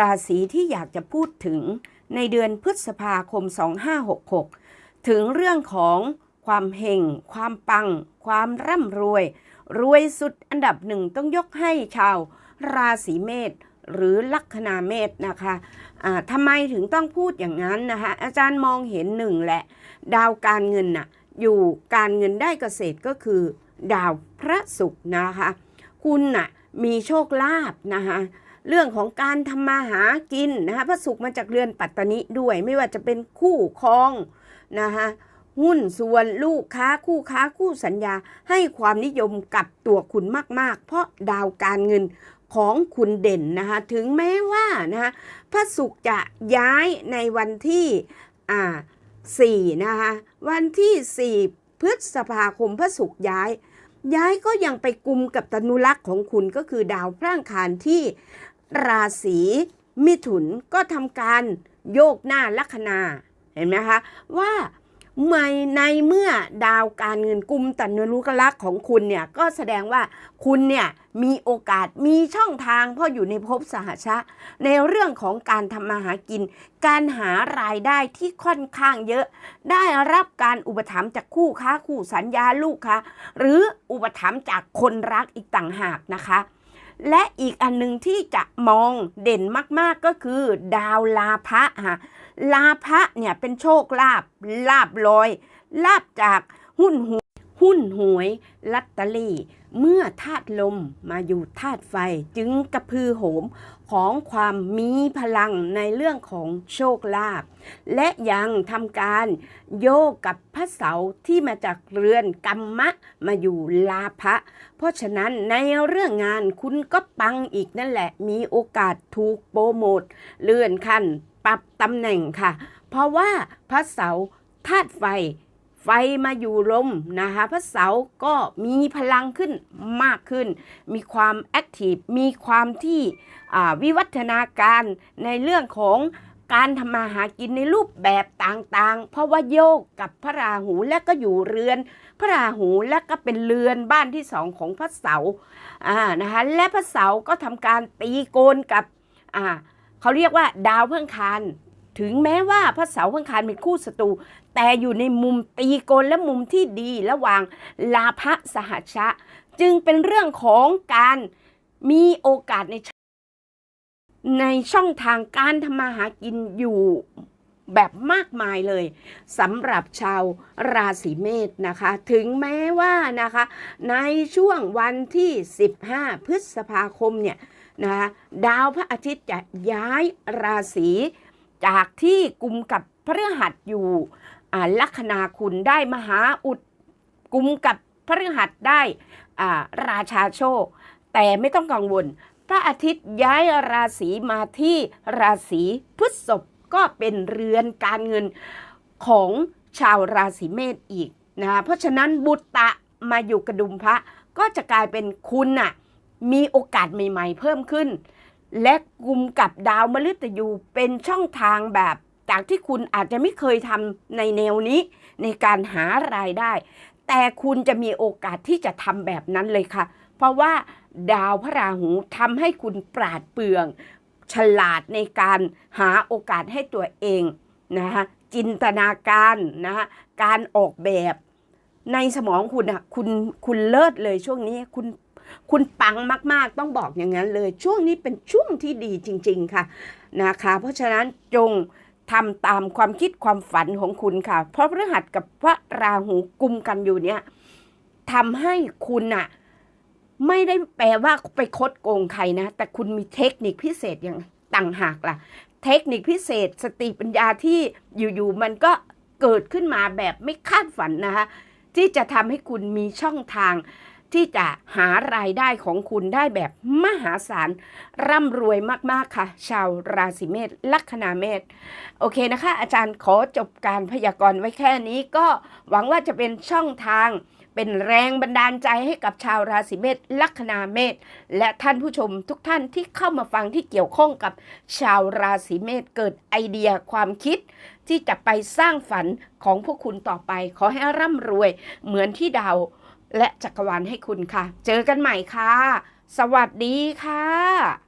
ราศีที่อยากจะพูดถึงในเดือนพฤษภาคม 2566 ถึงเรื่องของความเฮงความปัง ความร่ำรวย รวยสุดอันดับหนึ่งต้องยกให้ชาวราศีเมษหรือลัคนาเมษนะคะะทำไมถึงต้องพูดอย่างนั้นนะคะอาจารย์มองเห็นหนึ่งแหละ ดาวการเงินน่ะอยู่การเงินได้เกษตรก็คือ ดาวพระศุกร์นะคะ คุณน่ะมีโชคลาภนะคะ เรื่องของการทำมาหากินนะคะพระศุกร์มาจากเรือนปัตตนิด้วย ไม่ว่าจะเป็นคู่ครองนะคะหุ้นส่วนลูกค้าคู่ค้าคู่สัญญาให้ความนิยมกับตัวคุณมาก ๆ เพราะดาวการเงินของคุณเด่นนะคะถึงแม้ว่านะคะพระศุกร์จะย้ายในวันที่อ่าสี่นะคะวันที่ 4 พฤษภาคมพระศุกร์ย้าย ย้ายก็ยังไปกุมกับตนุลักษ์ของคุณก็คือดาวพร่างคารที่ราศีมิถุนก็ทำการโยกหน้าลัคนาเห็นไหมคะว่า ไม่ในเมื่อดาวการเงินกุมตันนุกลักษ์ของคุณเนี่ยก็แสดงว่าคุณเนี่ยมีโอกาสมีช่องทางเพราะอยู่ในภพสหชะ ในเรื่องของการทำมาหากิน การหารายได้ที่ค่อนข้างเยอะ ได้รับการอุปถัมภ์จากคู่ค้าคู่สัญญาลูกค้าหรืออุปถัมภ์จากคนรักอีกต่างหากนะคะ และอีกอันหนึ่งที่จะมองเด่นมากๆก็คือ ดาวลาภะค่ะลาภะเนี่ยเป็นโชคลาภลาบลอย ลาบจากหุ้นหัว หุ้นหวยลัตเตอรี่ เมื่อธาตุลมมาอยู่ธาตุไฟจึงกระพือโหมของความมีพลังในเรื่องของโชคลาภและยังทำการโยกกับพระเสาที่มาจากเรือนกรรมะมาอยู่ลาภะเพราะฉะนั้นในเรื่องงานคุณก็ปังอีกนั่นแหละ มีโอกาสถูกโปรโมทเลื่อนขั้นปรับตำแหน่งค่ะ เพราะว่าพระเสาธาตุไฟ ไฟมาอยู่ลมนะคะพระเสาร์ก็มีพลังขึ้นมากขึ้น มีความแอคทีฟมีความที่วิวัฒนาการในเรื่องของการทำมาหากินในรูปแบบต่างๆ เพราะว่าโยกกับพระราหูและก็อยู่เรือน พระราหูและก็เป็นเรือนบ้านที่สองของพระเสาร์อ่านะคะและพระเสาร์ก็ทำการตีโกนกับอ่าเขาเรียกว่าดาวเพื่องคาน ถึงแม้ว่าพระเสาร์เพื่องคานเป็นคู่ศัตรูแต่อยู่ในมุมตีโกนและมุมที่ดีระหว่างลาภสหชชะ จึงเป็นเรื่องของการมีโอกาสในในช่องทางการทำมาหากินอยู่แบบมากมายเลยสำหรับชาวราศีเมษนะคะ ถึงแม้ว่านะคะ ในช่วงวันที่ 15 พฤษภาคมเนี่ยนะคะดาวพระอาทิตย์จะย้ายราศี จากที่กลุ่มกับพระฤหัสอยู่ลัคนาคุณได้มหาอุดกลุ่มกับพระฤหัสได้ราชาโชค แต่ไม่ต้องกังวล พระอาทิตย์ย้ายราศีมาที่ราศีพฤษภก็เป็นเรือนการเงินของชาวราศีเมษอีกนะเพราะฉะนั้นบุตตะมาอยู่กระดุมพระก็จะกลายเป็นคุณน่ะมีโอกาสใหม่ ๆ เพิ่มขึ้น และกลุ่มกับดาวมฤตยูเป็นช่องทางแบบจากที่คุณอาจจะไม่เคยทำในแนวนี้ในการหารายได้ แต่คุณจะมีโอกาสที่จะทำแบบนั้นเลยค่ะ เพราะว่าดาวพระราหูทำให้คุณปราดเปรื่อง ฉลาดในการหาโอกาสให้ตัวเองนะคะจินตนาการนะคะการออกแบบ ในสมองคุณอะคุณคุณเลิศเลยช่วงนี้คุณ คุณปังมากๆ ต้องบอกอย่างนั้นเลย ช่วงนี้เป็นช่วงที่ดีจริง ๆ ค่ะนะคะ เพราะฉะนั้นจงทำตามความคิดความฝันของคุณค่ะ เพราะพฤหัสกับพระราหูกุมกันอยู่เนี่ยทำให้คุณอะไม่ได้แปลว่าไปคดโกงใครนะ แต่คุณมีเทคนิคพิเศษอย่างต่างหากล่ะ เทคนิคพิเศษสติปัญญาที่อยู่ๆมันก็เกิดขึ้นมาแบบไม่คาดฝันนะคะที่จะทำให้คุณมีช่องทาง ที่จะหารายได้ของคุณได้แบบมหาศาล ร่ำรวยมาก ๆ ค่ะ ชาวราศีเมษลัคนาเมษโอเคนะคะ อาจารย์ขอจบการพยากรณ์ไว้แค่นี้ก็หวังว่าจะเป็นช่องทางเป็นแรงบันดาลใจให้กับชาวราศีเมษลัคนาเมษและท่านผู้ชมทุกท่านที่เข้ามาฟังที่เกี่ยวข้องกับชาวราศีเมษเกิดไอเดียความคิด ที่จะไปสร้างฝันของพวกคุณต่อไป ขอให้ร่ำรวยเหมือนที่ดาว และจักรวาลให้คุณค่ะ เจอกันใหม่ค่ะ สวัสดีค่ะ